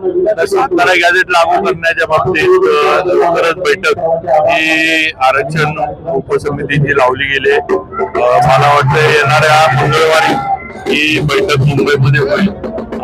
Satara gadget लागू करण्याच्या बाबतीत लवकरच बैठक ही आरक्षण उपसमितीची लावली गेली मला वाटतं येणाऱ्या मंगळवारी ही बैठक मुंबईमध्ये होईल.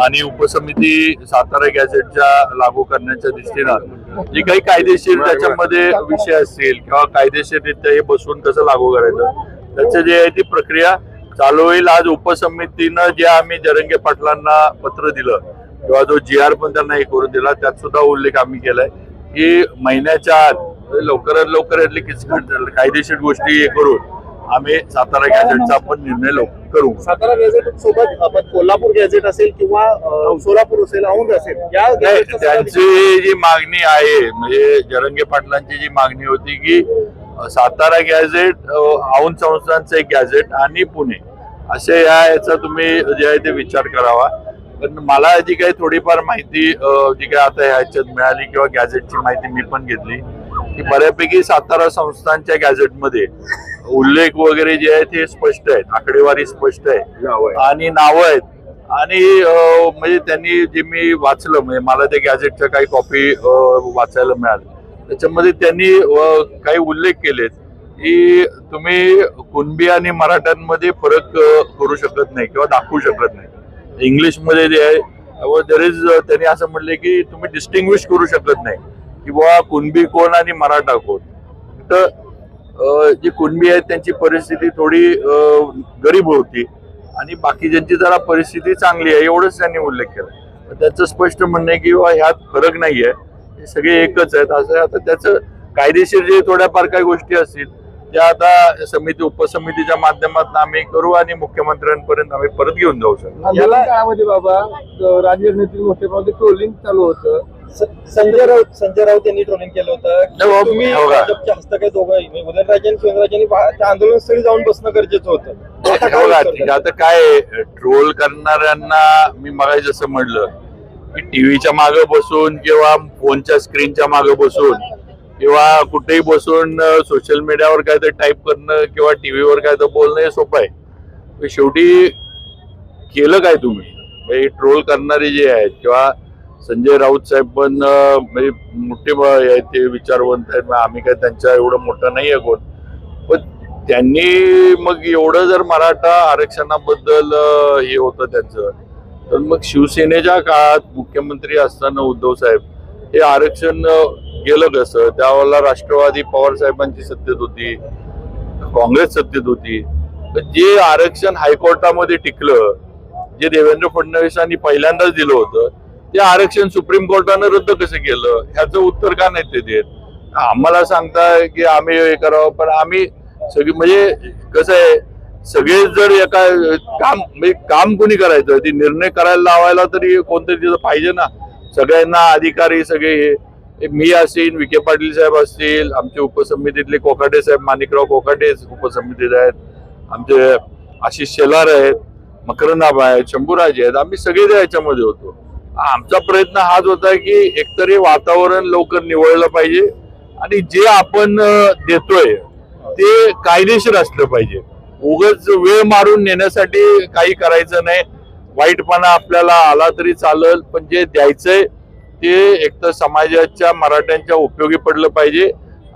आणि उपसमिती सातारा गॅझेटच्या लागू करण्याच्या दृष्टीनं जे काही कायदेशीर त्याच्यामध्ये विषय असतील किंवा कायदेशीररित्या हे बसवून कसं लागू करायचं त्याचं जे आहे ती प्रक्रिया चालू होईल. आज उपसमितीनं जे आम्ही जरंगे पाटलांना पत्र दिलं किंवा जो जी आर पण त्यांना हे करून दिला त्यात सुद्धा उल्लेख आम्ही केलाय की महिन्याच्या आत लवकरात लवकर यातली किचकट कायदेशीर गोष्टी हे करून आम्ही सातारा गॅझेटचा आपण निर्णय लवकर करू. सातारा गॅझेट सोबत कोल्हापूर गॅझेट असेल किंवा सोलापूर असेल औंध असेल या त्यांची जी मागणी आहे म्हणजे जरंगे पाटलांची जी मागणी होती की सातारा गॅझेट अ, औंध संस्थांचं एक गॅझेट आणि पुणे असे या याचा तुम्ही जे आहे ते विचार करावा. पण मला जी काही थोडीफार माहिती जी काही आता ह्याच्यात मिळाली किंवा गॅझेटची माहिती मी पण घेतली की बऱ्यापैकी सातारा संस्थांच्या गॅझेटमध्ये उल्लेख वगैरे जे आहे ते स्पष्ट आहेत आकडेवारी स्पष्ट आहे आणि नावं आहेत. आणि म्हणजे त्यांनी जे मी वाचलं म्हणजे मला त्या गॅझेटच्या काही कॉपी वाचायला मिळाल्या त्याच्यामध्ये त्यांनी काही उल्लेख केलेत की तुम्ही कुणबी आणि मराठ्यांमध्ये फरक करू शकत नाही किंवा दाखवू शकत नाही. इंग्लिशमध्ये जे आहे दर इज त्यांनी असं म्हणले की तुम्ही डिस्टिंग्विश करू शकत नाही की बुवा कुणबी कोण आणि मराठा कोण. तर जी कुणबी आहेत त्यांची परिस्थिती थोडी गरीब होती. आणि बाकीच्यांची जरा परिस्थिती चांगली आहे एवढंच त्यांनी उल्लेख केला. त्याचं स्पष्ट म्हणणं आहे की बुवा ह्यात फरक नाही आहे हे सगळे एकच आहेत. असं आता त्याचं कायदेशीर जे थोड्याफार काही गोष्टी असतील त्या आता समिती उपसमितीच्या माध्यमातून आम्ही करू आणि मुख्यमंत्र्यांपर्यंत आम्ही परत घेऊन जाऊ शकतो याला काळामध्ये बाबा राजकारणातील मोठ्या प्रमाणात ट्रोलिंग चालू होतं संजय राऊत संजय राऊत यांनी ट्रोलिंग केलं होतं बाबा, तुम्ही हो? भाजपच्या हस्तक दोघंही म्हणजे उदयनराजे आणि त्या आंदोलनस्थळी जाऊन बसणं गरजेचं होतं आता काय. द्याल? आता काय ट्रोल करणाऱ्यांना मी मगाशी जसं म्हणलं की टीव्हीच्या मागे बसून किंवा फोनच्या स्क्रीनच्या मागे बसून किंवा कुठेही बसून सोशल मीडियावर काय तर टाईप करणं किंवा टी व्हीवर काय तर बोलणं हे सोपं आहे. शेवटी केलं काय तुम्ही? म्हणजे ट्रोल करणारे जे आहेत किंवा संजय राऊत साहेब पण म्हणजे मोठे ब- हे आहेत ते विचारवंत आहेत. मग आम्ही काय त्यांच्या एवढं मोठं नाही आहे कोण. पण त्यांनी मग एवढं जर मराठा आरक्षणाबद्दल हे होतं त्यांचं तर मग शिवसेनेच्या काळात मुख्यमंत्री असताना उद्धव साहेब हे आरक्षण गेलं कसं? त्यावेळेला राष्ट्रवादी पवार साहेबांची सत्तेत होती काँग्रेस सत्तेत होती. तर जे आरक्षण हायकोर्टामध्ये टिकलं जे देवेंद्र फडणवीसांनी पहिल्यांदाच दिलं होतं ते आरक्षण सुप्रीम कोर्टानं रद्द कसं केलं? ह्याचं उत्तर का नाही ते देत? आम्हाला सांगताय की आम्ही हे करावं पण आम्ही सगळी म्हणजे कसं आहे सगळेच जर एका काम म्हणजे काम कोणी करायचं ते निर्णय करायला लावायला तरी कोणतरी तिथं पाहिजे ना? सगळ्यांना अधिकारी सगळे हे. मी असेल विखे पाटील साहेब असतील आमचे उपसमितीतले कोकाटे साहेब माणिकराव कोकाटे उपसमितीत आहेत आमचे आशिष शेलार आहेत मकरनाभ आहेत शंभूराजे आहेत आम्ही सगळे याच्यामध्ये होतो. आमचा प्रयत्न हाच होता की एकतरी वातावरण लवकर निवळलं पाहिजे आणि जे आपण देतोय ते कायदेशीर असलं पाहिजे. उगच वेळ मारून नेण्यासाठी काही करायचं नाही. वाईटपणा आपल्याला आला तरी चालेल पण जे द्यायचंय ते एकतर समाजाच्या मराठ्यांच्या उपयोगी पडलं पाहिजे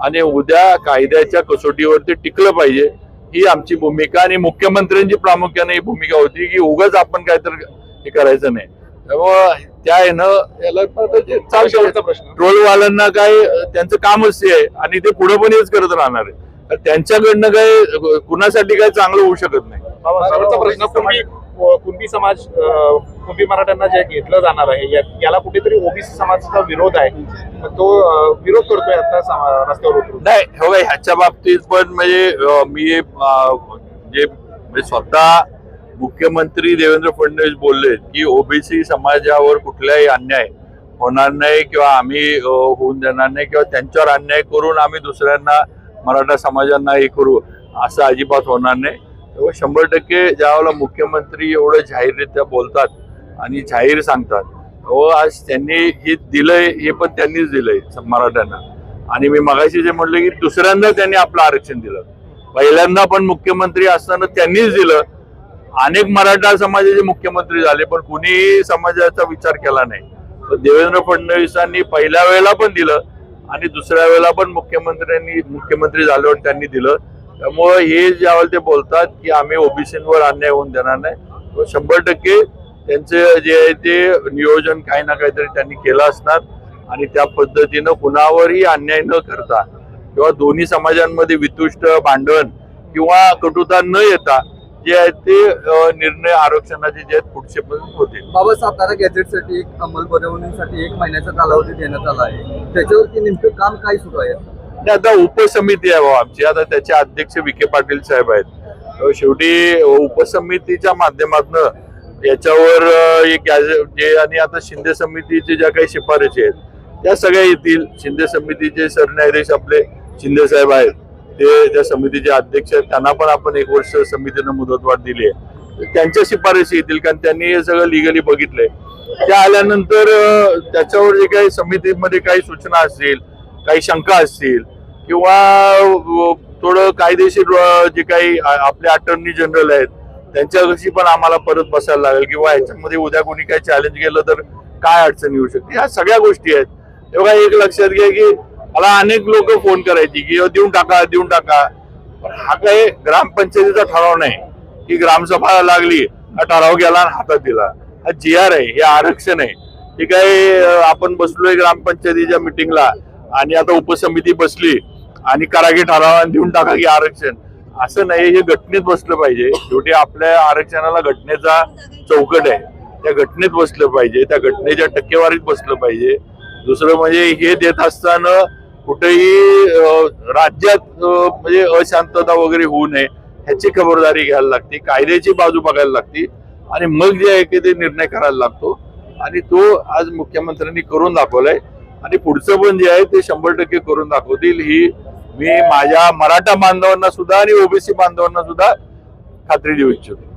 आणि उद्या कायद्याच्या कसोटीवर ते टिकलं पाहिजे. ही आमची भूमिका आणि मुख्यमंत्र्यांची प्रामुख्याने ही भूमिका होती की उगाच आपण काहीतरी हे करायचं नाही. त्यामुळं त्या याला प्रश्न ट्रोलवाल्यांना काय त्यांचं कामच ते आहे आणि ते पुढे पण हेच करत राहणार आहे. तर त्यांच्याकडनं काय कुणासाठी काय चांगलं होऊ शकत नाही. प्रश्न कुणबी समाज कुणबी मराठ्यांना जे घेतलं जाणार आहे याला कुठेतरी ओबीसी समाजाचा विरोध आहे. तर तो विरोध करतोय आता समा- रस्त्यावर उतरून. नाही हो ह्याच्या बाबतीत पण म्हणजे मी जे म्हणजे स्वतः मुख्यमंत्री देवेंद्र फडणवीस बोलले की ओबीसी समाजावर कुठलाही अन्याय होणार नाही किंवा आम्ही होऊन देणार नाही किंवा त्यांच्यावर अन्याय करून आम्ही दुसऱ्यांना मराठा समाजांना हे करू असं अजिबात होणार नाही. तेव्हा शंभर टक्के ज्यावेळेला मुख्यमंत्री एवढं जाहीररित्या बोलतात आणि जाहीर सांगतात व आज त्यांनी हे दिलंय हे पण त्यांनीच दिलंय मराठ्यांना. आणि मी मगाशी जे म्हटलं की दुसऱ्यांदा त्यांनी आपलं आरक्षण दिलं. पहिल्यांदा पण मुख्यमंत्री असताना त्यांनीच दिलं. अनेक मराठा समाजाचे मुख्यमंत्री झाले पण कुणीही समाजाचा विचार केला नाही. पण देवेंद्र फडणवीसांनी पहिल्या वेळेला पण दिलं आणि दुसऱ्या वेळेला पण मुख्यमंत्र्यांनी मुख्यमंत्री झाल्यावर त्यांनी दिलं. त्यामुळं हे ज्यावेळेला ते बोलतात की आम्ही ओबीसींवर अन्याय होऊन देणार नाही. शंभर टक्के त्यांचे जे आहे ते नियोजन काही ना काहीतरी त्यांनी केलं असणार आणि त्या पद्धतीनं कुणावरही अन्याय न करता किंवा दोन्ही समाजांमध्ये वितुष्ट भांडण किंवा कटुता न येता जे आहेत ते निर्णय आरक्षणाचे जे आहेत पुढचे पण होतील. बाबा सातारा गॅजेटसाठी एक अंमलबजावणीसाठी एक महिन्याचा कालावधी देण्यात आला आहे. त्याच्यावरती नेमकं काम काय सुरू आहे? आणि आता उपसमिती आहे बाबा आमची. आता त्याचे अध्यक्ष विखे पाटील साहेब आहेत. शेवटी उपसमितीच्या माध्यमातून याच्यावर एक जे आणि आता शिंदे समितीचे ज्या काही शिफारशी आहेत त्या सगळ्या येतील. शिंदे समितीचे सरन्यायाधीश आपले शिंदे साहेब आहेत. ते त्या समितीचे अध्यक्ष आहेत त्यांना पण आपण एक वर्ष समितीनं मुदतवाढ दिली आहे. त्यांच्या शिफारशी येतील कारण त्यांनी हे सगळं लिगली बघितलंय. त्या आल्यानंतर त्याच्यावर जे काही समितीमध्ये काही सूचना असतील काही शंका असतील किंवा थोडं कायदेशीर जे काही आपले अटर्नी जनरल आहेत त्यांच्याशी पण आम्हाला परत बसायला लागेल किंवा याच्यामध्ये उद्या कोणी काही चॅलेंज केलं तर काय अडचण येऊ शकते? ह्या सगळ्या गोष्टी आहेत. तेव्हा एक लक्षात घ्या की मला अनेक लोक फोन करायची की देऊन टाका देऊन टाका. पण हा काही ग्रामपंचायतीचा ठराव नाही. की ग्रामसभा लागली हा ठराव गेला आणि हातात दिला. हा जी आर आहे हे आरक्षण आहे. हे काही आपण बसलोय ग्रामपंचायतीच्या मिटिंगला आणि आता उपसमिती बसली आणि करागी ठराव देऊन टाका की आरक्षण. असं नाही हे घटनेत बसलं पाहिजे. शेवटी आपल्या आरक्षणाला घटनेचा चौकट आहे. त्या घटनेत बसलं पाहिजे त्या घटनेच्या टक्केवारीत बसलं पाहिजे. दुसरं म्हणजे हे देत असताना कुठेही राज्यात म्हणजे अशांतता वगैरे होऊ नये ह्याची खबरदारी घ्यायला लागते कायद्याची बाजू बघायला लागते आणि मग जे आहे की ते निर्णय करायला लागतो. आणि तो आज मुख्यमंत्र्यांनी करून दाखवलाय. आणि पुढचं पण जे आहे ते शंभर टक्के करून दाखवतील. ही मी माझ्या मराठा बांधवांना सुद्धा आणि ओबीसी बांधवांना सुद्धा खात्री देऊ इच्छितो.